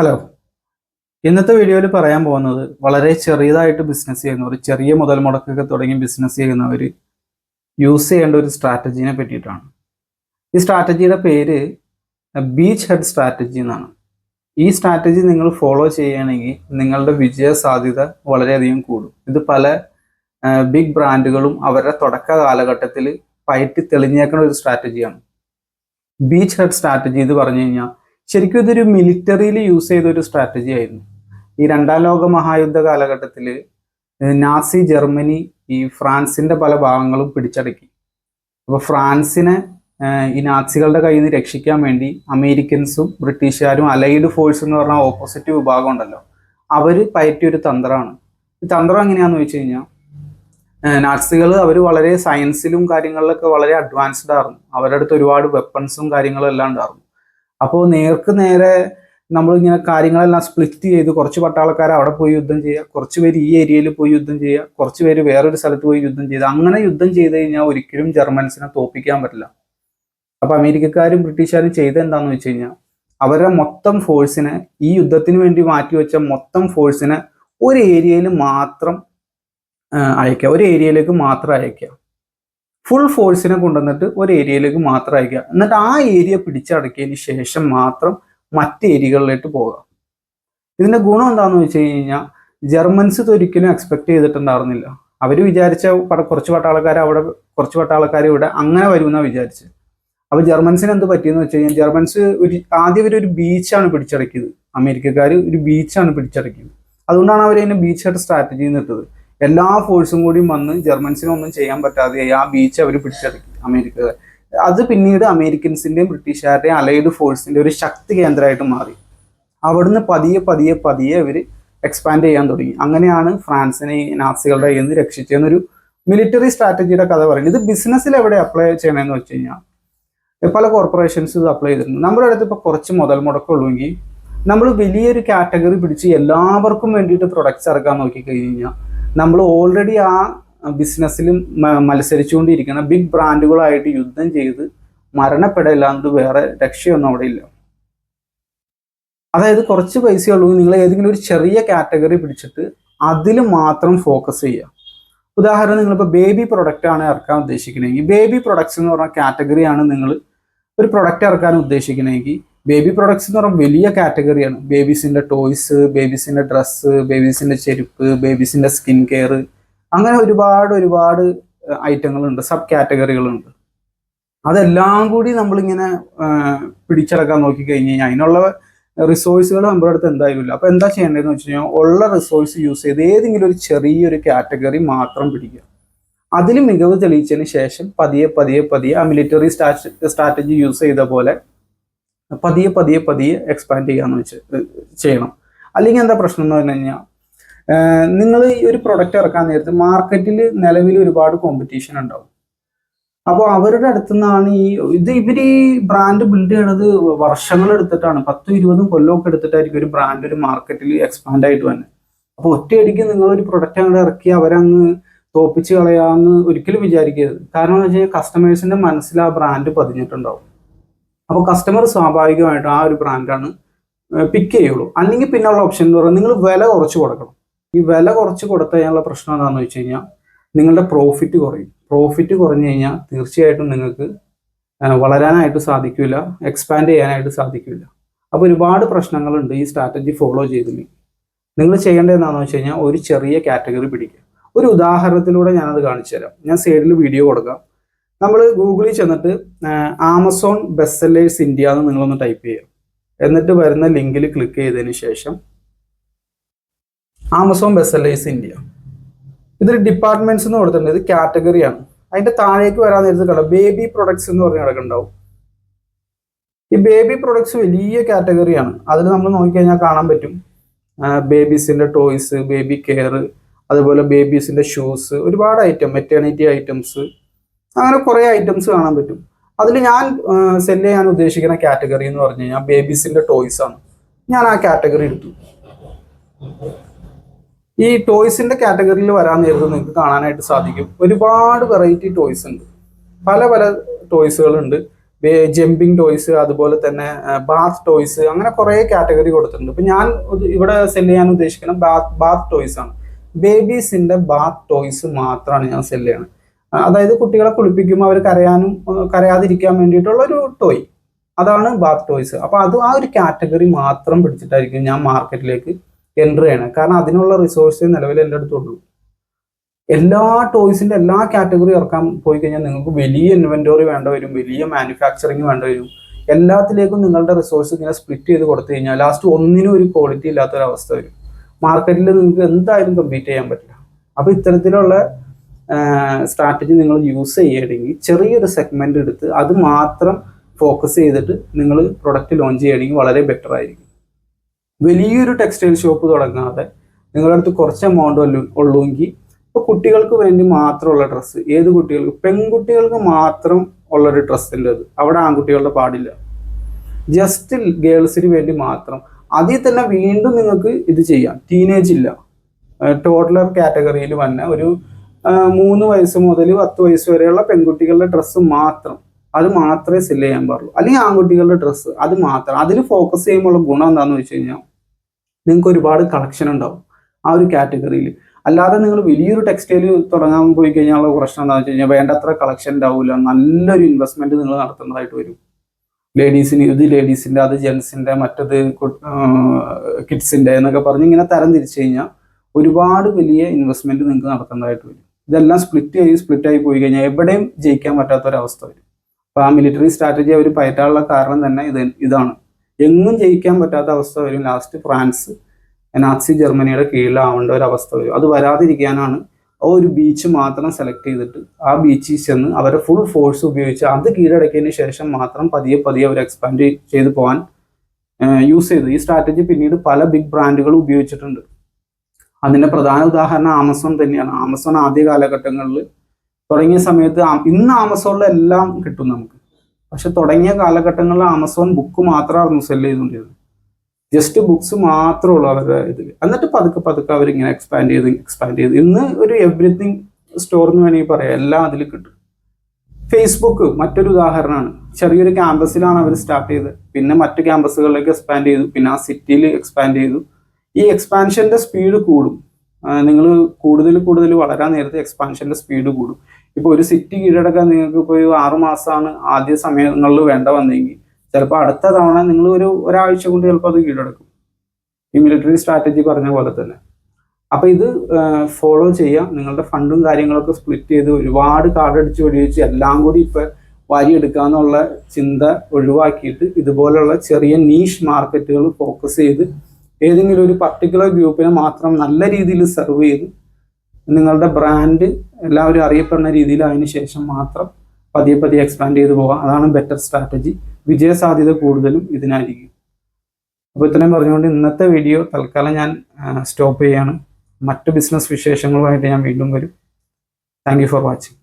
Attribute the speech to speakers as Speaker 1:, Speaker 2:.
Speaker 1: Hello ഇന്നത്തെ വീഡിയോയിൽ പറയാൻ പോകുന്നത് വളരെ ചെറിയതായിട്ട് ബിസിനസ് ചെയ്യുന്നവർ ചെറിയ മുതൽ മുടക്കൊക്കെ തുടങ്ങി ബിസിനസ് ചെയ്യുന്നവർ യൂസ് ചെയ്യേണ്ട ഒരു സ്ട്രാറ്റജീനെ പറ്റിയിട്ടാണ്. ഈ സ്ട്രാറ്റജിയുടെ പേര് ബീച്ച് ഹെഡ് സ്ട്രാറ്റജി എന്നാണ്. ഈ സ്ട്രാറ്റജി നിങ്ങൾ ഫോളോ ചെയ്യുകയാണെങ്കിൽ നിങ്ങളുടെ വിജയ സാധ്യത വളരെയധികം കൂടും. ഇത് പല ബിഗ് ബ്രാൻഡുകളും അവരുടെ തുടക്ക കാലഘട്ടത്തിൽ പയറ്റി തെളിഞ്ഞേക്കുന്ന ഒരു സ്ട്രാറ്റജിയാണ് ബീച്ച് ഹെഡ് സ്ട്രാറ്റജി എന്ന് പറഞ്ഞു കഴിഞ്ഞാൽ ശരിക്കും ഇതൊരു മിലിറ്ററിയിൽ യൂസ് ചെയ്ത ഒരു സ്ട്രാറ്റജി ആയിരുന്നു. ഈ രണ്ടാം ലോക മഹായുദ്ധ കാലഘട്ടത്തിൽ നാസി ജർമ്മനി ഈ ഫ്രാൻസിന്റെ പല ഭാഗങ്ങളും പിടിച്ചടക്കി. അപ്പോൾ ഫ്രാൻസിനെ ഈ നാസികളുടെ കയ്യിൽ നിന്ന് രക്ഷിക്കാൻ വേണ്ടി അമേരിക്കൻസും ബ്രിട്ടീഷുകാരും അലൈഡ് ഫോഴ്സ് എന്ന് പറഞ്ഞ ഓപ്പോസിറ്റ് വിഭാഗം ഉണ്ടല്ലോ അവർ പയറ്റിയ ഒരു തന്ത്രമാണ്. ഈ തന്ത്രം എങ്ങനെയാണെന്ന് വെച്ച് കഴിഞ്ഞാൽ നാസികൾ അവർ വളരെ സയൻസിലും കാര്യങ്ങളിലൊക്കെ വളരെ അഡ്വാൻസ്ഡ് ആയിരുന്നു. അവരുടെ അടുത്ത് ഒരുപാട് വെപ്പൺസും കാര്യങ്ങളും എല്ലാം ഉണ്ടായിരുന്നു. അപ്പോൾ നേർക്ക് നേരെ നമ്മൾ ഇങ്ങനെ കാര്യങ്ങളെല്ലാം സ്പ്ലിറ്റ് ചെയ്ത് കുറച്ച് പട്ടാളക്കാർ അവിടെ പോയി യുദ്ധം ചെയ്യുക കുറച്ച് പേര് ഈ ഏരിയയിൽ പോയി യുദ്ധം ചെയ്യുക കുറച്ച് പേര് വേറൊരു സ്ഥലത്ത് പോയി യുദ്ധം ചെയ്യുക. അങ്ങനെ യുദ്ധം ചെയ്ത് കഴിഞ്ഞാൽ ഒരിക്കലും ജർമ്മൻസിനെ തോപ്പിക്കാൻ പറ്റില്ല. അപ്പൊ അമേരിക്കക്കാരും ബ്രിട്ടീഷുകാരും ചെയ്ത എന്താന്ന് വെച്ച് കഴിഞ്ഞാൽ അവരുടെ മൊത്തം ഫോഴ്സിനെ ഈ യുദ്ധത്തിന് വേണ്ടി മാറ്റിവെച്ച മൊത്തം ഫോഴ്സിനെ ഒരു ഏരിയയിൽ മാത്രം അയക്കുക ഒരു ഏരിയയിലേക്ക് മാത്രം അയക്കുക ഫുൾ ഫോഴ്സിനെ കൊണ്ടുവന്നിട്ട് ഒരു ഏരിയയിലേക്ക് മാത്രം അയക്കുക. എന്നിട്ട് ആ ഏരിയ പിടിച്ചടക്കിയതിന് ശേഷം മാത്രം മറ്റ് ഏരിയകളിലേക്ക് പോകുക ഇതിന്റെ ഗുണം എന്താണെന്ന് വെച്ച് കഴിഞ്ഞാൽ ജർമ്മൻസ് ഇത് ഒരിക്കലും എക്സ്പെക്ട് ചെയ്തിട്ടുണ്ടായിരുന്നില്ല. അവർ വിചാരിച്ച കുറച്ച് പട്ടാളക്കാർ അവിടെ കുറച്ച് പട്ടാളക്കാർ ഇവിടെ അങ്ങനെ വരുമെന്നാണ് വിചാരിച്ചത് അപ്പോൾ ജർമ്മൻസിന് എന്ത് പറ്റിയെന്ന് വെച്ച് കഴിഞ്ഞാൽ ജർമ്മൻസ് ഒരു ആദ്യം ഒരു ബീച്ചാണ് പിടിച്ചടക്കിയത്. അമേരിക്കക്കാർ ഒരു ബീച്ചാണ് പിടിച്ചടക്കിയത്. അതുകൊണ്ടാണ് അവർ അതിനെ ബീച്ചായിട്ട് സ്ട്രാറ്റജി നിട്ടത് എല്ലാ ഫോഴ്സും കൂടി വന്ന് ജർമ്മൻസിനെ ഒന്നും ചെയ്യാൻ പറ്റാതെ ആ ബീച്ച് അവർ പിടിച്ചെടുക്കും അമേരിക്ക. അത് പിന്നീട് അമേരിക്കൻസിന്റെയും ബ്രിട്ടീഷുകാരുടെയും അലൈഡ് ഫോഴ്സിന്റെ ഒരു ശക്തി കേന്ദ്രമായിട്ട് മാറി. അവിടുന്ന് പതിയെ പതിയെ പതിയെ അവർ എക്സ്പാൻഡ് ചെയ്യാൻ തുടങ്ങി. അങ്ങനെയാണ് ഫ്രാൻസിനെ നാസികളുടെ കയ്യിൽ നിന്ന് രക്ഷിച്ചതെന്നൊരു മിലിറ്ററി സ്ട്രാറ്റജിയുടെ കഥ പറയുന്നത്. ഇത് ബിസിനസ്സിൽ എവിടെ അപ്ലൈ ചെയ്യണമെന്ന് വെച്ച് കഴിഞ്ഞാൽ പല കോർപ്പറേഷൻസ് ഇത് അപ്ലൈ ചെയ്തിട്ടുണ്ട്. നമ്മുടെ അടുത്ത് ഇപ്പോൾ കുറച്ച് മുതൽ മുടക്കമുള്ളൂവെങ്കിൽ നമ്മൾ വലിയൊരു കാറ്റഗറി പിടിച്ച് എല്ലാവർക്കും വേണ്ടിയിട്ട് പ്രൊഡക്ട്സ് ഇറക്കാൻ നോക്കി കഴിഞ്ഞാൽ നമ്മൾ ഓൾറെഡി ആ ബിസിനസ്സിൽ മത്സരിച്ചുകൊണ്ടിരിക്കുന്ന ബിഗ് ബ്രാൻഡുകളായിട്ട് യുദ്ധം ചെയ്ത് മരണപ്പെടില്ലാണ്ട് വേറെ രക്ഷയൊന്നും അവിടെ ഇല്ല. അതായത് കുറച്ച് പൈസയുള്ളൂ നിങ്ങൾ ഏതെങ്കിലും ഒരു ചെറിയ കാറ്റഗറി പിടിച്ചിട്ട് അതിൽ മാത്രം ഫോക്കസ് ചെയ്യുക. ഉദാഹരണം നിങ്ങളിപ്പോൾ ബേബി പ്രൊഡക്റ്റ് ആണ് ഇറക്കാൻ ഉദ്ദേശിക്കുന്നതെങ്കിൽ ബേബി പ്രൊഡക്ട്സ് എന്ന് പറഞ്ഞ കാറ്റഗറിയാണ് നിങ്ങൾ ഒരു പ്രൊഡക്റ്റ് ഇറക്കാൻ ഉദ്ദേശിക്കണമെങ്കിൽ ബേബി പ്രൊഡക്ട്സ് എന്ന് പറയുമ്പോൾ വലിയ കാറ്റഗറിയാണ് ബേബീസിന്റെ ടോയ്സ് ബേബീസിന്റെ ഡ്രസ്സ് ബേബീസിന്റെ ചെരുപ്പ് ബേബീസിന്റെ സ്കിൻ കെയർ അങ്ങനെ ഒരുപാട് ഒരുപാട് ഐറ്റങ്ങളുണ്ട് സബ് കാറ്റഗറികളുണ്ട് അതെല്ലാം കൂടി നമ്മളിങ്ങനെ പിടിച്ചടക്കാൻ നോക്കി കഴിഞ്ഞ് കഴിഞ്ഞാൽ അതിനുള്ള റിസോഴ്സുകൾ നമ്മുടെ അടുത്ത് എന്തായാലും ഇല്ല അപ്പൊ എന്താ ചെയ്യേണ്ടതെന്ന് വെച്ച് കഴിഞ്ഞാൽ ഉള്ള റിസോഴ്സ് യൂസ് ചെയ്ത് ഏതെങ്കിലും ഒരു ചെറിയൊരു കാറ്റഗറി മാത്രം പിടിക്കുക. അതിൽ മികവ് തെളിയിച്ചതിന് ശേഷം പതിയെ പതിയെ പതിയെ ആ മിലിറ്ററി സ്ട്രാറ്റജി യൂസ് ചെയ്ത പോലെ പതിയെ പതിയെ പതിയെ എക്സ്പാൻഡ് ചെയ്യാന്ന് വെച്ച് ചെയ്യണം. അല്ലെങ്കിൽ എന്താ പ്രശ്നം എന്ന് പറഞ്ഞു കഴിഞ്ഞാൽ നിങ്ങൾ ഈ ഒരു പ്രൊഡക്റ്റ് ഇറക്കാൻ നേരത്ത് മാർക്കറ്റിൽ നിലവിൽ ഒരുപാട് കോമ്പറ്റീഷൻ ഉണ്ടാവും. അപ്പോൾ അവരുടെ അടുത്തു നിന്നാണ് ഈ ഇത് ഇവർ ഈ ബ്രാൻഡ് ബിൽഡ് ചെയ്യണത് വർഷങ്ങൾ എടുത്തിട്ടാണ്. പത്തും ഇരുപതും കൊല്ലമൊക്കെ എടുത്തിട്ടായിരിക്കും ഒരു ബ്രാൻഡ് ഒരു മാർക്കറ്റിൽ എക്സ്പാൻഡ് ആയിട്ട് വന്നെ. അപ്പോൾ ഒറ്റയടിക്ക് നിങ്ങൾ ഒരു പ്രൊഡക്റ്റ് അങ്ങോട്ട് ഇറക്കി അവരങ്ങ് തോപ്പിച്ച് കളയാമെന്ന് ഒരിക്കലും വിചാരിക്കരുത്. കാരണം എന്ന് വെച്ചാൽ കസ്റ്റമേഴ്സിന്റെ മനസ്സിൽ ആ ബ്രാൻഡ് പതിഞ്ഞിട്ടുണ്ടാവും. അപ്പോൾ കസ്റ്റമർ സ്വാഭാവികമായിട്ടും ആ ഒരു ബ്രാൻഡാണ് പിക്ക് ചെയ്യുള്ളൂ. അല്ലെങ്കിൽ പിന്നെയുള്ള ഓപ്ഷൻ എന്ന് പറയുന്നത് നിങ്ങൾ വില കുറച്ച് കൊടുക്കണം. ഈ വില കുറച്ച് കൊടുത്തു കഴിഞ്ഞാലുള്ള പ്രശ്നം എന്താണെന്ന് വെച്ച് കഴിഞ്ഞാൽ നിങ്ങളുടെ പ്രോഫിറ്റ് കുറയും. പ്രോഫിറ്റ് കുറഞ്ഞു കഴിഞ്ഞാൽ തീർച്ചയായിട്ടും നിങ്ങൾക്ക് വളരാനായിട്ട് സാധിക്കില്ല എക്സ്പാൻഡ് ചെയ്യാനായിട്ട് സാധിക്കില്ല. അപ്പോൾ ഒരുപാട് പ്രശ്നങ്ങളുണ്ട് ഈ സ്ട്രാറ്റജി ഫോളോ ചെയ്തില്ലെങ്കിൽ നിങ്ങൾ ചെയ്യേണ്ടത് എന്താണെന്ന് വെച്ച് കഴിഞ്ഞാൽ ഒരു ചെറിയ കാറ്റഗറി പിടിക്കുക. ഒരു ഉദാഹരണത്തിലൂടെ ഞാനത് കാണിച്ചു തരാം ഞാൻ സൈഡിൽ വീഡിയോ കൊടുക്കാം. നമ്മൾ ഗൂഗിളിൽ ചെന്നിട്ട് ആമസോൺ ബെസ്റ്റ് ഇന്ത്യ എന്ന് നിങ്ങളൊന്ന് ടൈപ്പ് ചെയ്യുക. എന്നിട്ട് വരുന്ന ലിങ്കിൽ ക്ലിക്ക് ചെയ്തതിന് ശേഷം ആമസോൺ ബെസ്റ്റ് ഇന്ത്യ. ഇതിൽ ഡിപ്പാർട്ട്മെന്റ്സ് എന്ന് കൊടുത്തിട്ടുണ്ട്. ഇത് കാറ്റഗറിയാണ് അതിന്റെ താഴേക്ക് വരാൻ നേരത്ത് കണ്ട ബേബി പ്രൊഡക്ട്സ് എന്ന് പറഞ്ഞ കിടക്കുന്നുണ്ടാവും ഈ ബേബി പ്രൊഡക്ട്സ് വലിയ കാറ്റഗറിയാണ് അതിൽ നമ്മൾ നോക്കിക്കഴിഞ്ഞാൽ കാണാൻ പറ്റും. ബേബീസിന്റെ ടോയ്സ് ബേബി കെയർ അതുപോലെ ബേബീസിന്റെ ഷൂസ് ഒരുപാട് ഐറ്റം മെറ്റേണിറ്റി ഐറ്റംസ് അങ്ങനെ കുറേ ഐറ്റംസ് കാണാൻ പറ്റും. അതിൽ ഞാൻ സെൽ ചെയ്യാൻ ഉദ്ദേശിക്കുന്ന കാറ്റഗറി എന്ന് പറഞ്ഞു കഴിഞ്ഞാൽ ബേബീസിന്റെ ടോയ്സ് ആണ്. ഞാൻ ആ കാറ്റഗറി എടുത്തു. ഈ ടോയ്സിന്റെ കാറ്റഗറിയിൽ വരാൻ നേരത്ത് നിങ്ങൾക്ക് കാണാനായിട്ട് സാധിക്കും. ഒരുപാട് വെറൈറ്റി ടോയ്സ് ഉണ്ട്. പല പല ടോയ്സുകളുണ്ട് ജമ്പിങ് ടോയ്സ് അതുപോലെ തന്നെ ബാത്ത് ടോയ്സ് അങ്ങനെ കുറേ കാറ്റഗറി കൊടുത്തിട്ടുണ്ട്. ഇപ്പൊ ഞാൻ ഇവിടെ സെൽ ചെയ്യാൻ ഉദ്ദേശിക്കുന്ന ബാത്ത് ബാത്ത് ടോയ്സ് ആണ്. ബേബീസിന്റെ ബാത്ത് ടോയ്സ് മാത്രമാണ് ഞാൻ സെൽ ചെയ്യണത് അതായത് കുട്ടികളെ കുളിപ്പിക്കുമ്പോൾ അവർ കരയാനും കരയാതിരിക്കാൻ വേണ്ടിയിട്ടുള്ള ഒരു ടോയ് അതാണ് ബാത്ത് ടോയ്സ് അപ്പൊ അത് ആ ഒരു കാറ്റഗറി മാത്രം പിടിച്ചിട്ടായിരിക്കും ഞാൻ മാർക്കറ്റിലേക്ക് എന്റർ ചെയ്യണത് കാരണം അതിനുള്ള റിസോഴ്സ് നിലവിൽ എന്റെ അടുത്തുള്ളൂ. എല്ലാ ടോയ്സിന്റെ എല്ലാ കാറ്റഗറി ഇറക്കാൻ പോയി കഴിഞ്ഞാൽ നിങ്ങൾക്ക് വലിയ ഇൻവെന്ററി വേണ്ട വരും വലിയ മാനുഫാക്ചറിങ് വേണ്ട വരും. എല്ലാത്തിലേക്കും നിങ്ങളുടെ റിസോഴ്സ് ഇങ്ങനെ സ്പ്ലിറ്റ് ചെയ്ത് കൊടുത്തു കഴിഞ്ഞാൽ ലാസ്റ്റ് ഒന്നിനും ഒരു ക്വാളിറ്റി ഇല്ലാത്തൊരവസ്ഥ വരും. മാർക്കറ്റിൽ നിങ്ങൾക്ക് എന്തായാലും കമ്പീറ്റ് ചെയ്യാൻ പറ്റില്ല. അപ്പൊ ഇത്തരത്തിലുള്ള സ്ട്രാറ്റജി നിങ്ങൾ യൂസ് ചെയ്യുകയാണെങ്കിൽ ചെറിയൊരു സെഗ്മെന്റ് എടുത്ത് അത് മാത്രം ഫോക്കസ് ചെയ്തിട്ട് നിങ്ങൾ പ്രൊഡക്റ്റ് ലോഞ്ച് ചെയ്യുകയാണെങ്കിൽ വളരെ ബെറ്റർ ആയിരിക്കും. വലിയൊരു ടെക്സ്റ്റൈൽ ഷോപ്പ് തുടങ്ങാതെ നിങ്ങളുടെ അടുത്ത് കുറച്ച് എമൗണ്ട് ഉള്ളുവെങ്കിൽ ഇപ്പോൾ കുട്ടികൾക്ക് വേണ്ടി മാത്രമുള്ള ഡ്രസ്സ് ഏത് കുട്ടികൾക്ക്? പെൺകുട്ടികൾക്ക് മാത്രം ഉള്ളൊരു ഡ്രസ്സിന്റെ അത് അവിടെ ആൺകുട്ടികളുടെ പാടില്ല. ജസ്റ്റ് ഗേൾസിന് വേണ്ടി മാത്രം. അതിൽ തന്നെ വീണ്ടും നിങ്ങൾക്ക് ഇത് ചെയ്യാം. ടീനേജ് ഇല്ല. ടോട്ടലർ കാറ്റഗറിയിൽ വന്ന ഒരു മൂന്ന് വയസ്സ് മുതൽ പത്ത് വയസ്സ് വരെയുള്ള പെൺകുട്ടികളുടെ ഡ്രസ്സ് മാത്രം. അത് മാത്രമേ സെൽ ചെയ്യാൻ പാടുള്ളൂ. അല്ലെങ്കിൽ ആൺകുട്ടികളുടെ ഡ്രസ്സ് അത് മാത്രം. അതിൽ ഫോക്കസ് ചെയ്യുമ്പോൾ ഗുണം എന്താണെന്ന് വെച്ച് കഴിഞ്ഞാൽ നിങ്ങൾക്ക് ഒരുപാട് കളക്ഷൻ ഉണ്ടാവും ആ ഒരു കാറ്റഗറിയിൽ അല്ലാതെ നിങ്ങൾ വലിയൊരു ടെക്സ്റ്റൈൽ തുടങ്ങാൻ പോയി കഴിഞ്ഞാൽ പ്രശ്നം എന്താണെന്ന് വെച്ച് കഴിഞ്ഞാൽ വേണ്ടത്ര കളക്ഷൻ ഉണ്ടാവില്ല നല്ലൊരു ഇൻവെസ്റ്റ്മെന്റ് നിങ്ങൾ നടത്തുന്നതായിട്ട് വരും. ലേഡീസിന് ഇത് ലേഡീസിന്റെ അത് ജെൻസിന്റെ മറ്റത് കിഡ്സിന്റെ എന്നൊക്കെ പറഞ്ഞ് ഇങ്ങനെ തരം തിരിച്ചു കഴിഞ്ഞാൽ ഒരുപാട് വലിയ ഇൻവെസ്റ്റ്മെന്റ് നിങ്ങൾക്ക് നടത്തേണ്ടതായിട്ട് വരും. ഇതെല്ലാം സ്പ്ലിറ്റ് ആയി സ്പ്ലിറ്റ് ആയി പോയി കഴിഞ്ഞാൽ എവിടെയും ജയിക്കാൻ പറ്റാത്ത ഒരു അവസ്ഥ വരും. അപ്പൊ ആ മിലിറ്ററി സ്ട്രാറ്റജി അവർ പയറ്റാനുള്ള കാരണം തന്നെ ഇത് ഇതാണ്. എങ്ങും ജയിക്കാൻ പറ്റാത്ത അവസ്ഥ വരും. ലാസ്റ്റ് ഫ്രാൻസ് നാസി ജർമ്മനിയുടെ കീഴിലാവേണ്ട ഒരു അവസ്ഥ വരും. അത് വരാതിരിക്കാനാണ് ആ ഒരു ബീച്ച് മാത്രം സെലക്ട് ചെയ്തിട്ട് ആ ബീച്ചിൽ ചെന്ന് അവരെ ഫുൾ ഫോഴ്സ് ഉപയോഗിച്ച് അത് കീഴടക്കിയതിന് ശേഷം മാത്രം പതിയെ പതിയെ അവർ എക്സ്പാൻഡ് ചെയ്ത് പോകാൻ യൂസ് ചെയ്തു. ഈ സ്ട്രാറ്റജി പിന്നീട് പല ബിഗ് ബ്രാൻഡുകൾ ഉപയോഗിച്ചിട്ടുണ്ട്. അതിന്റെ പ്രധാന ഉദാഹരണം ആമസോൺ തന്നെയാണ്. ആമസോൺ ആദ്യ കാലഘട്ടങ്ങളിൽ തുടങ്ങിയ സമയത്ത് ഇന്ന് ആമസോണിൽ എല്ലാം കിട്ടും നമുക്ക്. പക്ഷെ തുടങ്ങിയ കാലഘട്ടങ്ങളിൽ ആമസോൺ ബുക്ക് മാത്രമായിരുന്നു സെൽ ചെയ്തുകൊണ്ടിരുന്നത്. ജസ്റ്റ് ബുക്സ് മാത്രമേ ഉള്ളൂ അവരുടെ ഇതിൽ എന്നിട്ട് പതുക്കെ പതുക്കെ അവരിങ്ങനെ എക്സ്പാൻഡ് ചെയ്ത് എക്സ്പാൻഡ് ചെയ്ത്. ഇന്ന് ഒരു എവറിത്തിങ് സ്റ്റോർ എന്ന് വേണമെങ്കിൽ പറയാം. എല്ലാം അതിൽ കിട്ടും. ഫേസ്ബുക്ക് മറ്റൊരു ഉദാഹരണമാണ്. ചെറിയൊരു ക്യാമ്പസിലാണ് അവർ സ്റ്റാർട്ട് ചെയ്തത്. പിന്നെ മറ്റു ക്യാമ്പസുകളിലേക്ക് എക്സ്പാൻഡ് ചെയ്തു. പിന്നെ ആ സിറ്റിയിൽ എക്സ്പാൻഡ് ചെയ്തു. ഈ എക്സ്പാൻഷന്റെ സ്പീഡ് കൂടും. നിങ്ങൾ കൂടുതൽ കൂടുതൽ വളരാൻ നേരത്തെ എക്സ്പാൻഷന്റെ സ്പീഡ് കൂടും. ഇപ്പോൾ ഒരു സിറ്റി കീഴടക്കാൻ നിങ്ങൾക്ക് ഇപ്പോൾ ഒരു ആറുമാസമാണ് ആദ്യ സമയങ്ങളിൽ വേണ്ട വന്നെങ്കിൽ. ചിലപ്പോൾ അടുത്ത തവണ നിങ്ങൾ ഒരു ഒരാഴ്ച കൊണ്ട് ചിലപ്പോൾ അത് കീഴടക്കും. ഈ മിലിറ്ററി സ്ട്രാറ്റജി പറഞ്ഞ പോലെ തന്നെ. അപ്പോൾ ഇത് ഫോളോ ചെയ്യാം. നിങ്ങളുടെ ഫണ്ടും കാര്യങ്ങളൊക്കെ സ്പ്ലിറ്റ് ചെയ്ത് ഒരുപാട് കാർഡ് അടിച്ച് വെടിവെച്ച് എല്ലാം കൂടി ഇപ്പൊ വാരിയെടുക്കാന്നുള്ള ചിന്ത ഒഴിവാക്കിയിട്ട് ഇതുപോലുള്ള ചെറിയ നീഷ് മാർക്കറ്റുകൾ ഫോക്കസ് ചെയ്ത് ഏതെങ്കിലും ഒരു പർട്ടിക്കുലർ ഗ്രൂപ്പിനെ മാത്രം നല്ല രീതിയിൽ സെർവ് ചെയ്ത് നിങ്ങളുടെ ബ്രാൻഡ് എല്ലാവരും അറിയപ്പെടുന്ന രീതിയിൽ അതിന് ശേഷം മാത്രം പതിയെ പതിയെ എക്സ്പാൻഡ് ചെയ്ത് പോകാം. അതാണ് ബെറ്റർ സ്ട്രാറ്റജി വിജയ സാധ്യത കൂടുതലും ഇതിനായിരിക്കും. അപ്പോൾ ഇത്രയും പറഞ്ഞുകൊണ്ട് ഇന്നത്തെ വീഡിയോ തൽക്കാലം ഞാൻ സ്റ്റോപ്പ് ചെയ്യാണ്. മറ്റു ബിസിനസ് വിശേഷങ്ങളുമായിട്ട് ഞാൻ വീണ്ടും വരും. Thank for watching